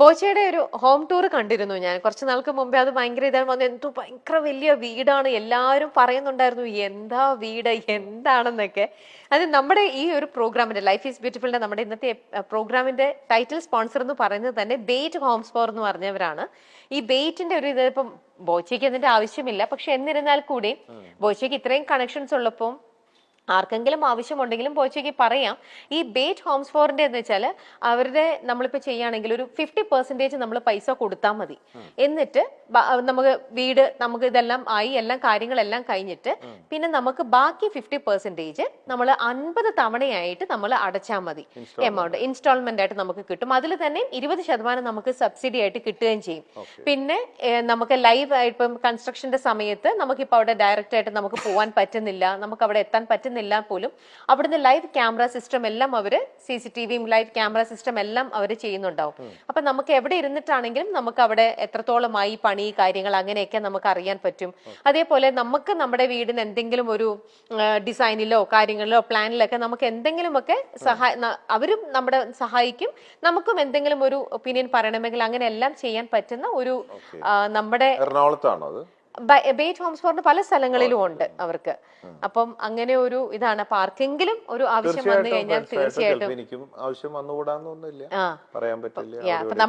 ബോച്ചയുടെ ഒരു home tour കണ്ടിരുന്നു ഞാൻ. കുറച്ച് നാൾക്ക് മുമ്പേ അത് ഭയങ്കര ഇതാണ് വന്നത് എന്തോ ഭയങ്കര വലിയ വീടാണ്. എല്ലാവരും പറയുന്നുണ്ടായിരുന്നു എന്താ വീട്? എന്താണെന്നൊക്കെ. അത് നമ്മുടെ ഈ ഒരു പ്രോഗ്രാമിന്റെ ലൈഫ് ഈസ് ബ്യൂട്ടിഫുളിന്റെ നമ്മുടെ ഇന്നത്തെ പ്രോഗ്രാമിന്റെ ടൈറ്റിൽ സ്പോൺസർ എന്ന് പറയുന്നത് തന്നെ ബേറ്റ് ഹോംസ് ഫോർ എന്ന് പറഞ്ഞവരാണ്. ഈ ബേറ്റിന്റെ ഒരു ഇത് ഇപ്പം ബോച്ചയ്ക്ക് അതിന്റെ ആവശ്യമില്ല. പക്ഷെ എന്നിരുന്നാൽ കൂടി ബോച്ചയ്ക്ക് ഇത്രയും കണക്ഷൻസ് ഉള്ളപ്പോൾ ആർക്കെങ്കിലും ആവശ്യമുണ്ടെങ്കിലും പോച്ചയ്ക്ക് പറയാം. ഈ ബേറ്റ് ഹോംസ് ഫോറിന്റെ എന്ന് വെച്ചാൽ അവരുടെ നമ്മളിപ്പോൾ ചെയ്യുകയാണെങ്കിൽ ഒരു ഫിഫ്റ്റി പെർസെന്റേജ് നമ്മൾ പൈസ കൊടുത്താൽ മതി. എന്നിട്ട് നമുക്ക് വീട് നമുക്ക് ഇതെല്ലാം ആയി എല്ലാം കാര്യങ്ങളെല്ലാം കഴിഞ്ഞിട്ട് പിന്നെ നമുക്ക് ബാക്കി ഫിഫ്റ്റി പെർസെന്റേജ് നമ്മൾ അൻപത് തവണയായിട്ട് നമ്മൾ അടച്ചാൽ മതി. എമൗണ്ട് ഇൻസ്റ്റാൾമെന്റ് ആയിട്ട്. നമുക്ക് കിട്ടും. അതിൽ തന്നെ ഇരുപത് ശതമാനം നമുക്ക് സബ്സിഡി ആയിട്ട് കിട്ടുകയും ചെയ്യും. പിന്നെ നമുക്ക് ലൈവ് ഇപ്പം കൺസ്ട്രക്ഷന്റെ സമയത്ത് നമുക്കിപ്പോൾ അവിടെ ഡയറക്റ്റ് ആയിട്ട് നമുക്ക് പോകാൻ പറ്റുന്നില്ല. നമുക്ക് അവിടെ എത്താൻ പറ്റുന്നില്ല. പോലും അവിടുന്ന് ലൈവ് ക്യാമറ സിസ്റ്റം എല്ലാം അവർ സി സി ടി വിയും ലൈവ് ക്യാമറ സിസ്റ്റം എല്ലാം അവർ ചെയ്യുന്നുണ്ടാവും. അപ്പൊ നമുക്ക് എവിടെ ഇരുന്നിട്ടാണെങ്കിലും നമുക്ക് അവിടെ എത്രത്തോളമായി പണി കാര്യങ്ങൾ അങ്ങനെയൊക്കെ നമുക്ക് അറിയാൻ പറ്റും. അതേപോലെ നമുക്ക് നമ്മുടെ വീടിന് എന്തെങ്കിലും ഒരു ഡിസൈനിലോ കാര്യങ്ങളിലോ പ്ലാനിലൊക്കെ നമുക്ക് എന്തെങ്കിലുമൊക്കെ സഹായ അവരും നമ്മുടെ സഹായിക്കും. നമുക്കും എന്തെങ്കിലും ഒരു ഒപ്പീനിയൻ പറയണമെങ്കിൽ അങ്ങനെ എല്ലാം ചെയ്യാൻ പറ്റുന്ന ഒരു നമ്മുടെ എറണാകുളത്താണോ അത്? ബേറ്റ് ഹോംസ് ഫോറിന് പല സ്ഥലങ്ങളിലും ഉണ്ട് അവർക്ക്. അപ്പം അങ്ങനെ ഒരു ഇതാണ് അപ്പൊ ആർക്കെങ്കിലും ഒരു ആവശ്യം വന്നു കഴിഞ്ഞാൽ തീർച്ചയായിട്ടും എനിക്കും ആവശ്യം വന്നുകൂടാന്നൊന്നുമില്ല. പറയാൻ പറ്റില്ല.